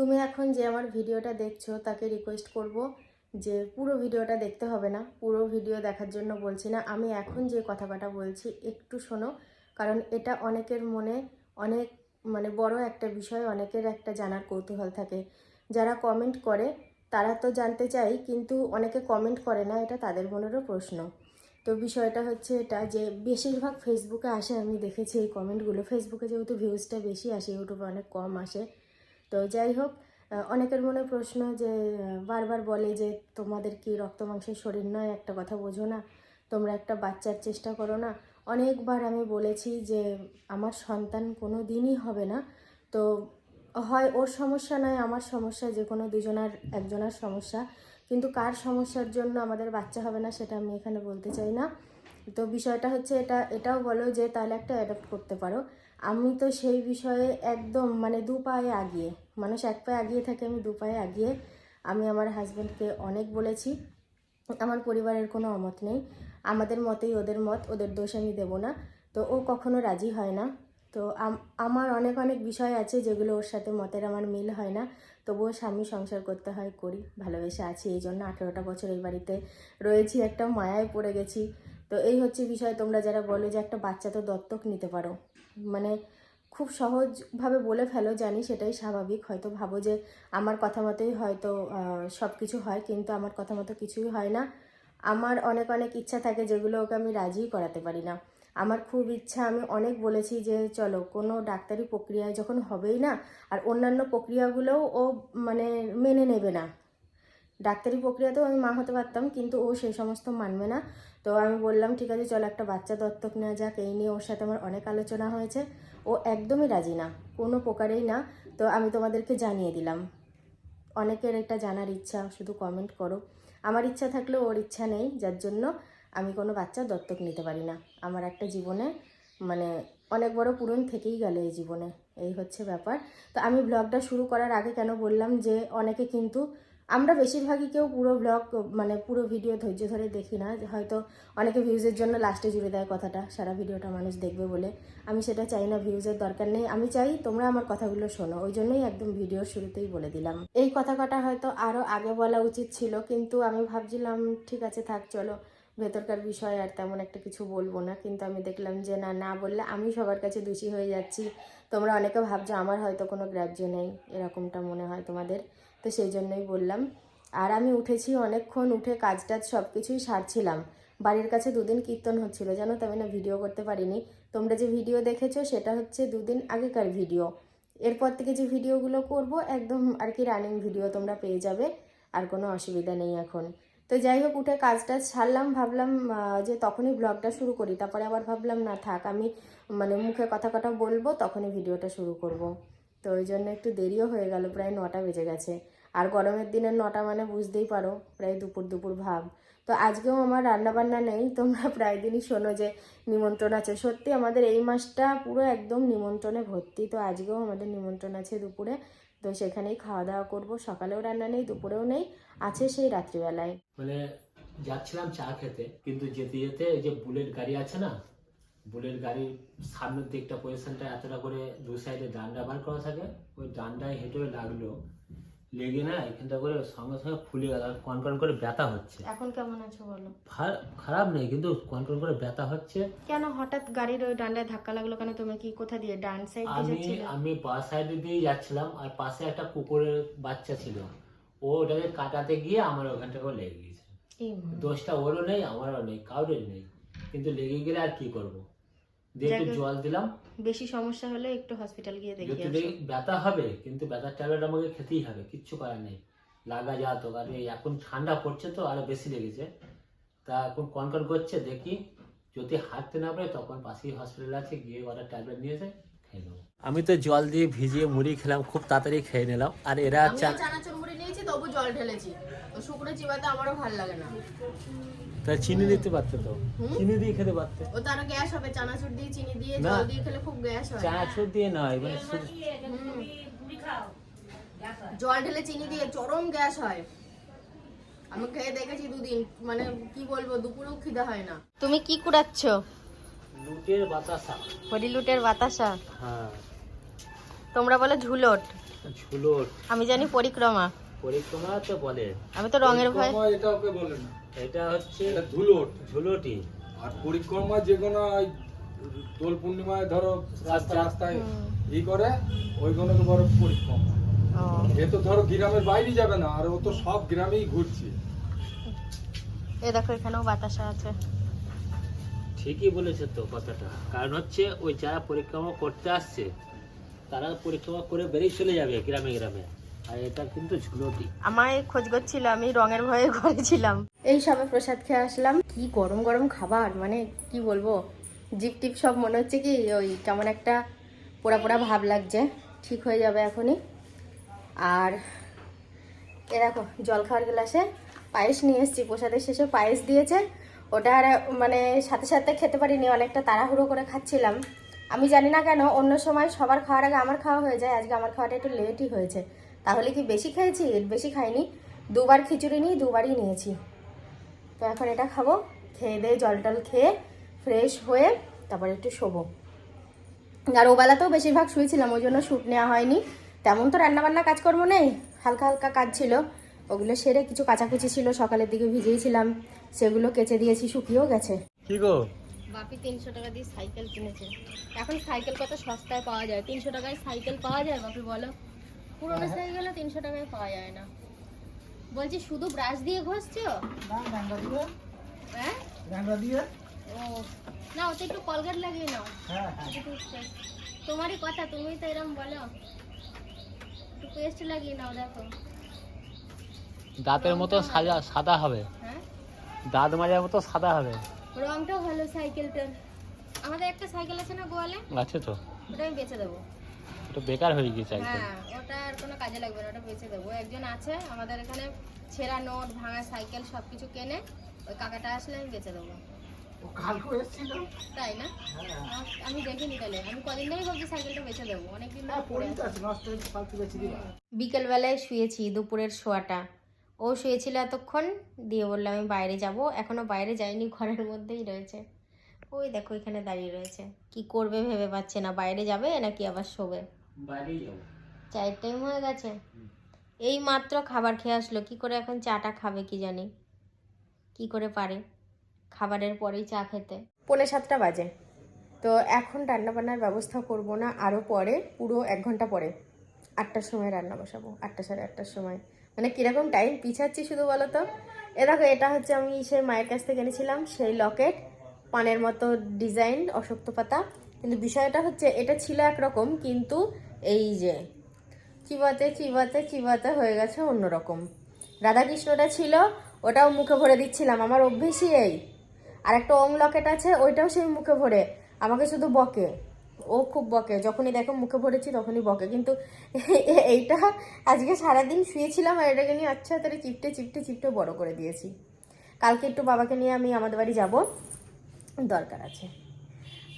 তুমি এখন যে আমার ভিডিওটা দেখছ, তাকে রিকোয়েস্ট করব যে পুরো ভিডিওটা দেখতে হবে না। পুরো ভিডিও দেখার জন্য বলছি না। আমি এখন যে কথাটা বলছি, একটু শোনো। কারণ এটা অনেকের মনে অনেক মানে বড় একটা বিষয়, অনেকের একটা জানার কৌতূহল থাকে। যারা কমেন্ট করে, তারা তো জানতে চাই, কিন্তু অনেকে কমেন্ট করে না, এটা তাদের মনেরও প্রশ্ন। তো বিষয়টা হচ্ছে এটা যে, বেশিরভাগ ফেসবুকে আসে, আমি দেখেছি এই কমেন্টগুলো ফেসবুকে যেহেতু ভিউজটা বেশি আসে ইউটিউবে অনেক কম আসে। তো যাই হোক অনেকের মনে প্রশ্ন যে বারবার বলে যে, তোমাদের কি রক্ত মাংসের শরীর নয়? একটা কথা বোঝো না। তোমরা একটা বাচ্চার চেষ্টা করো না। অনেকবার আমি বলেছি যে, আমার সন্তান কোনো দিনই হবে না। তো হয় ওর সমস্যা নয়, আমার সমস্যা যে কোনো দুজনার, একজনার সমস্যা। কিন্তু কার সমস্যার জন্য আমাদের বাচ্চা হবে না সেটা আমি এখানে বলতে চাই না। তো বিষয়টা হচ্ছে এটা, এটাও বলো যে, তাহলে একটা অ্যাডাপ্ট করতে পারো। আমি তো সেই বিষয়ে একদম মানে দু পায়ে আগিয়ে, মানুষ এক পায়ে আগিয়ে থাকে, আমি দু পায়ে আগিয়ে আমি আমার হাজব্যান্ডকে অনেক বলেছি। আমার পরিবারের কোনো অমত নেই। আমাদের মতেই ওদের মত, ওদের দোষ আমি দেবো না। তো ও কখনো রাজি হয় না। তো আমার অনেক অনেক বিষয় আছে যেগুলো ওর সাথে মতের আমার মিল হয় না। তবুও স্বামী সংসার করতে হয়, করি, ভালোবেসে আছি। এই জন্য আঠেরোটা বছর এই বাড়িতে রয়েছি, একটা মায়ায় পড়ে গেছি। তো এই হচ্ছে বিষয়, তোমরা যারা বলো যে একটা বাচ্চা তো দত্তক নিতে পারো। খুব সহজভাবে বলে ফেলো জানি সেটাই স্বাভাবিক। হয়তো ভাবো যে আমার কথা মতোই হয়তো সব কিছু হয় কিন্তু আমার কথা মতো কিছুই হয় না। আমার অনেক অনেক ইচ্ছা থাকে যেগুলো ওকে আমি রাজিই করাতে পারি না। আমার খুব ইচ্ছা, আমি অনেক বলেছি যে চলো কোনো ডাক্তারি প্রক্রিয়ায় যখন হবেই না, আর অন্যান্য প্রক্রিয়াগুলোও ও মানে মেনে নেবে না। ডাক্তারি প্রক্রিয়াতেও আমি মা হতে পারতাম কিন্তু ও সেই সমস্ত মানবে না। তো আমি বললাম, ঠিক আছে, চলো একটা বাচ্চা দত্তক নেওয়া যাক, এই নিয়ে ওর সাথে আমার অনেক আলোচনা হয়েছে। ও একদমই রাজি না, কোনো প্রকারেই না। তো আমি তোমাদেরকে জানিয়ে দিলাম। অনেকের এটা জানার ইচ্ছা, শুধু কমেন্ট করো। আমার ইচ্ছা থাকলেও ওর ইচ্ছা নেই, যার জন্য আমি কোনো বাচ্চা দত্তক নিতে পারি না। আমার একটা জীবনে মানে অনেক বড় পূরণ থেকেই গেল এই জীবনে। এই হচ্ছে ব্যাপার। তো আমি ব্লগটা শুরু করার আগে কেন বললাম যে, অনেকে কিন্তু আমরা বেশিরভাগই কেউ পুরো ব্লগ মানে পুরো ভিডিও ধৈর্য ধরে দেখি না। হয়তো অনেকে ভিউজের জন্য লাস্টে জুড়ে দেয় কথাটা, সারা ভিডিওটা মানুষ দেখবে বলে। আমি সেটা চাই না ভিউজের দরকার নেই। আমি চাই তোমরা আমার কথাগুলো শোনো। ওই জন্যই একদম ভিডিওর শুরুতেই বলে দিলাম। এই কথা কটা হয়তো আরও আগে বলা উচিত ছিল, কিন্তু আমি ভাবছিলাম, ঠিক আছে, থাক, চলো। ভেতরকার বিষয় আর তেমন একটা কিছু বলব না। কিন্তু আমি দেখলাম যে, না না বললে আমি সবার কাছে দোষী হয়ে যাচ্ছি। তোমরা অনেকে ভাবছ আমার হয়তো কোনো গ্রাহ্য নেই। এরকমটা মনে হয় তোমাদের। তো সেই জন্যই বললাম। আর আমি উঠেছি অনেকক্ষণ উঠে কাজ টাজ সব কিছুই সারছিলাম। বাড়ির কাছে দুদিন কীর্তন হচ্ছিল, জানো তো আমি না ভিডিও করতে পারিনি। তোমরা যে ভিডিও দেখেছ সেটা হচ্ছে দুদিন আগেকার ভিডিও। এরপর থেকে যে ভিডিওগুলো করব, একদম আর কি রানিং ভিডিও তোমরা পেয়ে যাবে, আর কোনো অসুবিধা নেই এখন। তো যাই হোক, উঠে কাজ টাজ ছাড়লাম ভাবলাম যে তখনই ব্লগটা শুরু করি। তারপরে আবার ভাবলাম, না থাক, আমি মানে মুখে কথা কথা বলব, তখনই ভিডিওটা শুরু করব। তো ওই জন্য একটু দেরিও হয়ে গেল, প্রায় নটা বেজে গেছে। আর গরমের দিনের নটা মানে বুঝতেই পারো, প্রায় দুপুর দুপুর ভাব। তো আজকেও আমার রান্না বান্না নেই, তোমরা প্রায় দিনই শোনো যে নিমন্ত্রণ আছে। সত্যি আমাদের এই মাসটা পুরো একদম নিমন্ত্রণে ভর্তি, তো আজকেও আমাদের নিমন্ত্রণ আছে দুপুরে। তো সেখানেই খাওয়া দাওয়া করব, সকালেও রান্না নেই, দুপুরেও নেই, আছে সেই রাত্রিবেলায়। মানে যাচ্ছিলাম চা খেতে, কিন্তু যেতে যেতে যে বুলেট গাড়ি আছে না বুলেট গাড়ির সামনের দিকটা পজিশনটা এতটা করে দু সাইডে ডান্ডা বার করা থাকে ওই ডান্ডায় হেঁটে লাগল লেগে না এখানটা করে সঙ্গে সঙ্গে ফুলে গেল আর কনকন করে ব্যথা হচ্ছে। এখন কেমন আছো বলো? খারাপ নেই কিন্তু কনকন করে ব্যথা হচ্ছে। কেন হঠাৎ গাড়ির ওই ডান্ডায় ধাক্কা লাগল কেন? তুমি কি কোথা দিয়ে ডান সাইড দিয়ে আমি যাচ্ছিলে? আমি বা সাইডে দিয়ে যাচ্ছিলাম আর পাশে একটা কুকুরের বাচ্চা ছিল। ও ওটাকে কাটাতে গিয়ে আমার ওখানটা করে লেগে গিয়েছে। মা। দোষটা ওরও নেই আমারও নেই কারোর নেই। কিন্তু লেগে গেলে আর কি করব? দিয়ে একটু জল দিলাম। বেশি সমস্যা হলে একটু হসপিটাল গিয়ে যদি দেখিয়ে ব্যথা হবে কিন্তু ব্যথার ট্যাবলেট আমাকে খেতেই হবে কিচ্ছু করার নেই। লাগা যা তো আর এখন ঠান্ডা পড়ছে তো আরও বেশি লেগেছে। তা এখন কনকন করছে দেখি। যদি হাঁটতে না পারে তখন পাশেই হসপিটাল আছে গিয়ে ওরা ট্যাবলেট নিয়েছে খেয়ে নেব। আমি তো জল দিয়ে ভিজিয়ে মুড়ি খেলাম খুব তাড়াতাড়ি খেয়ে নিলাম। আর এরা চানাচুর মুড়ি নিয়েছি তবু জল ঢেলেছি। তো শুকনো চিবাতে আমারও ভালো লাগে না। তা চিনি দিতে পারতো তো? চিনি দিয়ে খেতে পারতে। ও তারও গ্যাস হবে চানাচুর দিয়ে চিনি দিয়ে জল দিয়ে খেলে খুব গ্যাস হয়। চানাচুর দিয়ে নয় মানে জল ঢেলে চিনি দিয়ে চরম গ্যাস হয়। আমি খেয়ে দেখেছি দুদিন মানে কি বলব দুপুরেও খিদে হয় না। তুমি কি কুড়াচ্ছ? লুটের বাতাসা। হরি লুটের বাতাসা? হ্যাঁ। তোমরা বলে ঝুলট। ঝুলোট। আমি জানি পরিক্রমা। পরিক্রমা তো বলে। আমি তো রঙের ভয় এটা ওকে বলে না। এটা হচ্ছে এটা ধুলোট ঝুলোটি আর পরিক্রমা যে কোনো ওই দোল পূর্ণিমায় ধরো রাস্তা রাস্তায়। ই করে ওইগুলোকে বড় পরিক্রমা। এ তো ধরো গ্রামের বাইরে যাবে না আর ও তো সব গ্রামেই ঘুরছে। এ দেখো এখানেও বাতাসা আছে। ঠিকই বলেছে তো কথাটা। কারণ হচ্ছে ওই যারা পরিক্রমা করতে আসছে তারা পরিক্রমা করে বেরিয়ে চলে যাবে গ্রামে গ্রামে। আর এটা কিন্তু ঝুলোটি আমায় খোঁজ করছিল আমি রঙের ভয়ে ঘরেছিলাম এই সবে প্রসাদ খেয়ে আসলাম। কি গরম গরম খাবার মানে কি বলব? জিপ টিপ সব মনে হচ্ছে কি ওই কেমন একটা পোড়া পোড়া ভাব লাগছে। ঠিক হয়ে যাবে এখনই। আর এ দেখো জল খাওয়ার গ্লাসে পায়েস নিয়ে এসেছি। প্রসাদের শেষে পায়েস দিয়েছে। ওটা আর মানে সাথে সাথে খেতে পারিনি অনেকটা তাড়াহুড়ো করে খাচ্ছিলাম। আমি জানি না কেন অন্য সময় সবার খাওয়ার আগে আমার খাওয়া হয়ে যায়। আজকে আমার খাওয়াটা একটু লেটই হয়েছে। তাহলে কি বেশি খেয়েছি? এর বেশি খাইনি। দুবার খিচুড়ি নিই দুবারই নিয়েছি। তো এখন এটা খাব। খেয়ে দিয়ে জল টল খেয়ে ফ্রেশ হয়ে তারপর একটু শোবো। আর ওবেলাতেও বেশিরভাগ শুয়েছিলাম ওই জন্য শ্যুট নেওয়া হয়নি। তেমন তো রান্নাবান্না কাজকর্ম নেই। হালকা হালকা কাজ ছিল। ওগুলো সেরে কিছু কাচাকুচি ছিল সকালের দিকে ভিজিয়েছিলাম। সেগুলো কেচে দিয়েছি শুকিয়েও গেছে। কি গো? বাপি তিনশো টাকা দিয়ে সাইকেল কিনেছে। এখন সাইকেল কত সস্তায় পাওয়া যায়? তিনশো টাকায় সাইকেল পাওয়া যায় বাপি বলো? পুরোনো সাইকেলে তিনশো টাকায় পাওয়া যায় না। বলছি শুধু ব্রাশ দিয়ে ঘষছো? হ্যাঁ? ও না ওতে একটু কলগেট লাগিয়ে নাও। একটু toothpaste। তোমারই কথা তুমি তো এরকম বলো। একটু পেস্ট লাগিয়ে নাও দেখো। দাঁতের মতো সাদা সাদা হবে। হ্যাঁ? দাঁত মাজার মতো সাদা হবে। রংটাও ভালো সাইকেলটার। আমাদের একটা সাইকেল আছে না গোয়ালে? আছে তো। ওটা আমি বেচে দেবো। ওটা বেকার হয়ে গেছে একদম। হ্যাঁ। কোনো কাজে লাগবে না ওটা বেচে দেবো। একজন আছে আমাদের এখানে ছেঁড়া নোট ভাঙা সাইকেল সব কিছু কেনে ওই কাকাটা আসলে আমি বেচে দেবো। তাই না? আমি দেখিনি তাহলে। আমি কদিন ধরেই ভাবছি সাইকেলটা বেচে দেবো অনেকদিন ধরে বিকেলবেলায় শুয়েছি দুপুরের শোয়াটা। ও শুয়েছিল এতক্ষণ দিয়ে বললাম আমি বাইরে যাব। এখনও বাইরে যাইনি ঘরের মধ্যেই রয়েছে। ওই দেখো এখানে দাঁড়িয়ে রয়েছে। কি করবে ভেবে পাচ্ছে না বাইরে যাবে নাকি আবার শোবে? বাইরেই যাব। চায়ের টাইম হয়ে গেছে এই মাত্র খাবার খেয়ে আসলো কি করে এখন চাটা খাবে কি জানি? কি করে পারে? খাবারের পরেই চা খেতে। পৌনে সাতটা বাজে। তো এখন রান্না বান্নার ব্যবস্থা করব না আরও পরে পুরো এক ঘণ্টা পরে। আটটার সময় রান্না বসাবো আটটা সাড়ে আটটার সময়। মানে কীরকম টাইম পিছাচ্ছি শুধু বলো তো এ দেখো এটা হচ্ছে আমি সেই মায়ের কাছ থেকে এনেছিলাম সেই লকেট পানের মতো ডিজাইন অশক্ত পাতা। কিন্তু বিষয়টা হচ্ছে এটা ছিল একরকম কিন্তু এই যে চিবাতে চিবাতে চিবাতে হয়ে গেছে অন্যরকম। রাধাকৃষ্ণটা ছিল, ওটাও মুখে ভরে দিচ্ছিলাম, আমার অভ্যেসই এই। আর একটা ওম লকেট আছে, ওইটাও সেই মুখে ভরে, আমাকে শুধু বকে। ও খুব বকে, যখনই দেখো মুখে ভরেছি তখনই বকে, কিন্তু এইটা আজকে সারাদিন শুয়েছিলাম আর এটাকে নিয়ে আচ্ছা তাহলে চিপটে চিপটে চিপটে বড় করে দিয়েছি। কালকে একটু বাবাকে নিয়ে আমি আমাদের বাড়ি যাব, দরকার আছে।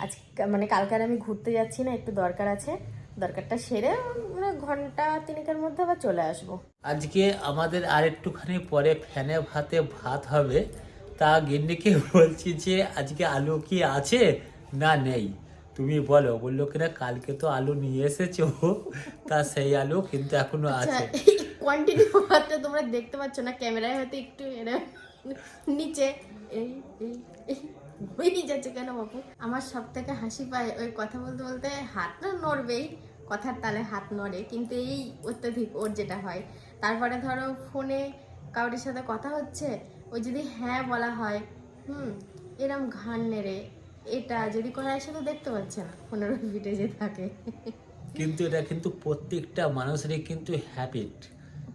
আজ মানে কালকে আমি ঘুরতে যাচ্ছি না, একটু দরকার আছে। দরকারটা সেরে মানে ঘণ্টা তিনেকের মধ্যে আবার চলে আসব। আজকে আমাদের আর একটুখানি পরে ফ্যানে ভাতে ভাত হবে। তা গিন্নিকে বলছি যে আজকে আলু কি আছে না নেই? তুমি বলো। বলল কিনা কালকে তো আলু নিয়ে এসেছ। তা সেই আলু কিন্তু এখনও আচ্ছা আছে। কোয়ান্টিটি হয়তো তোমরা দেখতে পাচ্ছ না? ক্যামেরায় হয়তো একটু এরা নিচে এই এই যাচ্ছে কেন বাপু? আমার সব থেকে হাসি পায় ওই কথা বলতে বলতে হাত না নড়বেই কথার তালে হাত নড়ে কিন্তু এই অত্যাধিক ওর যেটা হয়। তারপরে ধরো ফোনে কাউরির সাথে কথা হচ্ছে ওই যদি হ্যাঁ বলা হয় হুম এরম ঘান নেড়ে এটা যদি কোনো আসে তো দেখতে পাচ্ছে না ফোনের ওই ভিটে যে থাকে। কিন্তু এটা কিন্তু প্রত্যেকটা মানুষেরই কিন্তু হ্যাবিট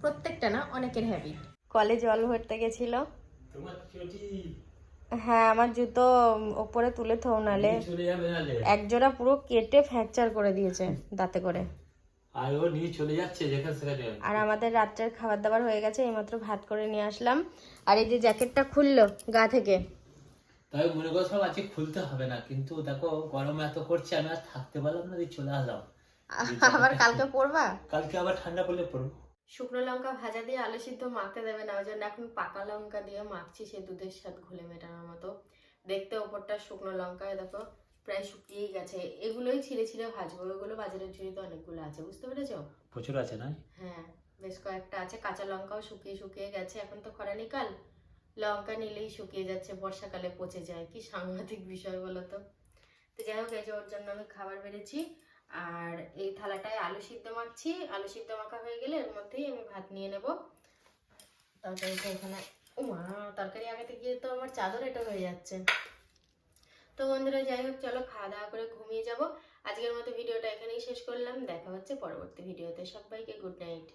প্রত্যেকটা না অনেকের হ্যাবিট কলে জল ভরতে গেছিল। হ্যাঁ আমার জুতো ওপরে তুলে থো নালে। চলে যাবে নালে। এক জোড়া পুরো কেটে ফ্র্যাকচার করে দিয়েছে দাঁতে করে। আর ও নিয়ে চলে যাচ্ছে যেখানে সেখানে। আর আমাদের রাত্রের খাবার দাবার হয়ে গেছে এইমাত্র ভাত করে নিয়ে আসলাম। আর এই যে জ্যাকেটটা খুললো গা থেকে। তাই মনে আজকে খুলতে হবে না। কিন্তু দেখো গরম এত করছে আমি আর থাকতে পারলাম না চলে আসলাম। আবার কালকে পড়বা কালকে আবার ঠান্ডা পড়লে পড়ব শুকনো লঙ্কা ভাজা দিয়ে আলু সিদ্ধ মাখতে দেবে না ওই জন্য এখন পাকা লঙ্কা দিয়ে মাখছি সে দুধের সাথে ঘুলে মেটানোর মতো। দেখতে ওপরটা শুকনো লঙ্কা দেখো প্রায় শুকিয়েই গেছে। এগুলোই ছিঁড়ে ছিঁড়ে ভাজবো ওইগুলো বাজারের ঝুড়িতে অনেকগুলো আছে বুঝতে পেরেছ? প্রচুর আছে না হ্যাঁ বেশ কয়েকটা আছে কাঁচা লঙ্কাও শুকিয়ে শুকিয়ে গেছে এখন তো খরানি কাল লঙ্কা নিলেই শুকিয়ে যাচ্ছে বর্ষাকালে পচে যায় কি সাংঘাতিক বিষয় বলো তো? তো যাই হোক এই যে ওর জন্য আমি খাবার বেড়েছি। আর এই থালাটায় আলু সিদ্ধ মাখছি, আলু সিদ্ধ মাখা হয়ে গেলে এর মধ্যেই আমি ভাত নিয়ে নেব। তরকারিটা এখানে, উমা, তরকারি আগাতে গিয়ে তো আমার চাদর এটা হয়ে যাচ্ছে। তো বন্ধুরা, যাই হোক, চলো খাওয়া দাওয়া করে ঘুমিয়ে যাব। আজকের মতো ভিডিওটা এখানেই শেষ করলাম। দেখা হচ্ছে পরবর্তী ভিডিওতে। সবাইকে গুড নাইট